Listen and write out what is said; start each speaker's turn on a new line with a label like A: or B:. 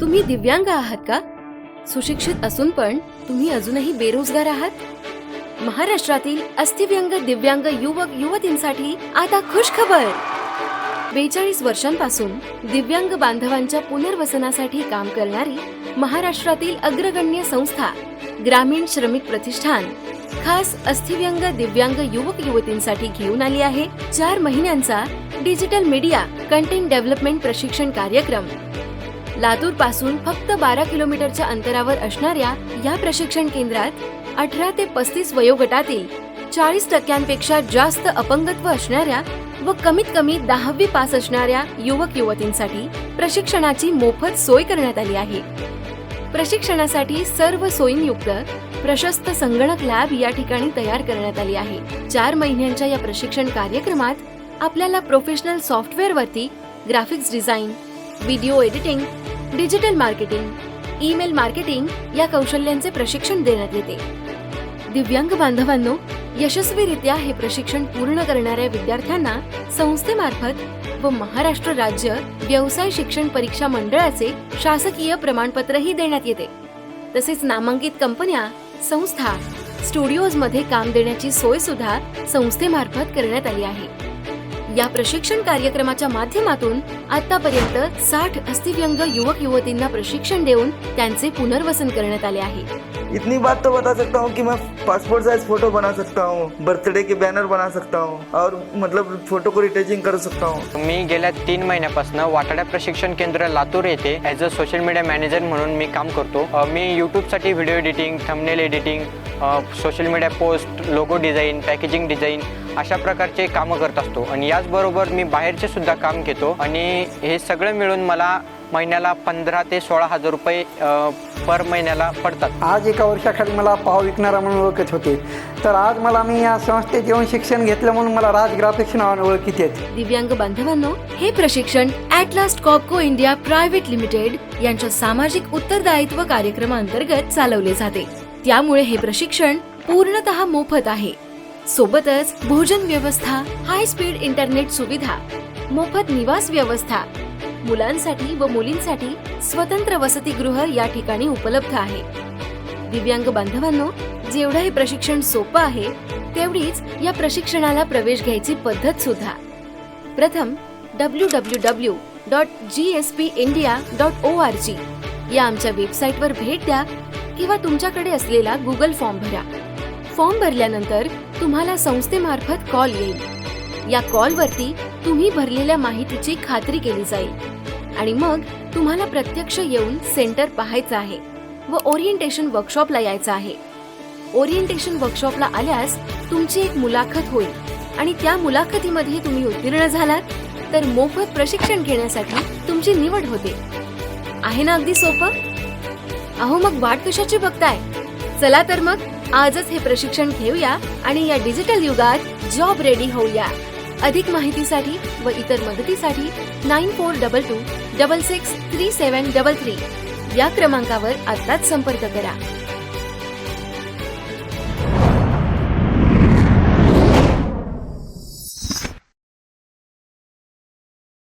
A: तुम्ही दिव्यांग आहात का? सुशिक्षित असून पण तुम्ही अजूनही बेरोजगार आहात? महाराष्ट्रातील अस्थिव्यंग दिव्यांग युवक युवतींसाठी आता खुश खबर बेचाळीस वर्षांपासून दिव्यांग बांधवांच्या पुनर्वसनासाठी काम करणारी महाराष्ट्रातील अग्रगण्य संस्था ग्रामीण श्रमिक प्रतिष्ठान खास अस्थिव्यंग दिव्यांग युवक युवतींसाठी घेऊन आली आहे चार महिन्यांचा डिजिटल मीडिया कंटेंट डेव्हलपमेंट प्रशिक्षण कार्यक्रम. लातूरपासून फक्त बारा किलोमीटरच्या अंतरावर असणाऱ्या या प्रशिक्षण केंद्रात अठरा ते पस्तीस वयोगटातील चाळीस टक्क्यांपेक्षा जास्त अपंगत्व असणाऱ्या व कमीत कमी दहावी पास असणाऱ्या युवक युवतींसाठी प्रशिक्षणाची मोफत सोय करण्यात आली आहे. प्रशिक्षणासाठी सर्व सोयींयुक्त प्रशस्त संगणक लॅब या ठिकाणी तयार करण्यात आली आहे. चार महिन्यांच्या या प्रशिक्षण कार्यक्रमात आपल्याला professional सॉफ्टवेअरवरती graphics design video editing digital marketing email marketing या कौशल्यांचे प्रशिक्षण देण्यात येते. दिव्यांग बांधवांनो यशस्वीरित्या हे प्रशिक्षण पूर्ण करणाऱ्या विद्यार्थ्यांना संस्थेमार्फत व महाराष्ट्र राज्य व्यवसाय शिक्षण परीक्षा मंडळाचे शासकीय प्रमाणपत्रही देण्यात येते. तसेच नामांकित कंपन्या संस्था स्टुडिओजमध्ये काम देण्याची सोय सुद्धा संस्थेमार्फत करण्यात आली आहे. या प्रशिक्षण कार्यक्रमाच्या माध्यमातून आतापर्यंत साठ अस्थिव्यंग युवक युवतींना प्रशिक्षण देऊन त्यांचे पुनर्वसन करण्यात आले आहे.
B: इतनी बात तो बता सकता हूँ कि मैं पासपोर्ट साइज फोटो बना सकता हूँ बर्थडे के बैनर बना सकता हूँ और मतलब फोटो को रिटेचिंग कर सकता हूँ।
C: मी गेल्या तीन महिन्यापासून वाटाड्या प्रशिक्षण केंद्र लातूर येथे as a social media manager म्हणून मी काम करतो. अ, मी यूट्यूबसाठी video editing thumbnail editing social media post logo design packaging design अशा प्रकारचे कामं करत असतो. आणि याचबरोबर मी बाहेरचे सुद्धा काम घेतो. आणि हे सगळं मिळून मला महिन्याला पंधरा ते सोळा हजार रुपये पर महिन्याला पडतात.
D: आज एका वर्षाखाली मला पाव विकणारा म्हणून ओळखत होते. तर आज मला मी या संस्थेत येऊन शिक्षण घेतलं म्हणून मला राज ग्राफिक्स नावाने ओळखीत आहेत.
A: दिव्यांग बांधवांनो हे प्रशिक्षण Atlas Copco India private limited यांच्या सामाजिक उत्तरदायित्व कार्यक्रमाअंतर्गत चालवले जाते. त्यामुळे हे प्रशिक्षण पूर्णतः मोफत आहे. सोबतच भोजन व्यवस्था हाय स्पीड इंटरनेट सुविधा मोफत निवास व्यवस्था मुलांसाठी व मुलींसाठी स्वतंत्र वसतिगृह या ठिकाणी उपलब्ध आहे. दिव्यांग बांधवांनो जेवढं हे प्रशिक्षण सोपं आहे तेवढीच या प्रशिक्षणाला प्रवेश घ्यायची पद्धत सुद्धा. प्रथम W W W dot G S P India dot O R G या आमच्या वेबसाईटवर भेट द्या किंवा तुमच्याकडे असलेला गुगल फॉर्म भरा. फॉर्म भरल्यानंतर तुम्हाला संस्थेमार्फत कॉल येईल. या कॉलवरती तुम्ही भरलेल्या माहितीची खात्री केली जाईल. आणि मग तुम्हाला प्रत्यक्ष येऊन सेंटर पाहायचं आहे व ओरिएंटेशन वर्कशॉपला यायचं आहे. ओरिएंटेशन वर्कशॉपला आल्यास तुमची एक मुलाखत होईल आणि त्या मुलाखतीमध्ये तुम्ही उत्तीर्ण झालात तर मोफत प्रशिक्षण घेण्यासाठी तुमची निवड होते. आहे ना अगदी सोपं? अहो मग वाट कशाची बघताय? चला तर मग आजच हे प्रशिक्षण घेऊया आणि या डिजिटल युगात जॉब रेडी होऊया. अधिक माहितीसाठी व इतर मदतीसाठी nine four double two double six three seven double three या क्रमांकावर आत्ताच संपर्क करा.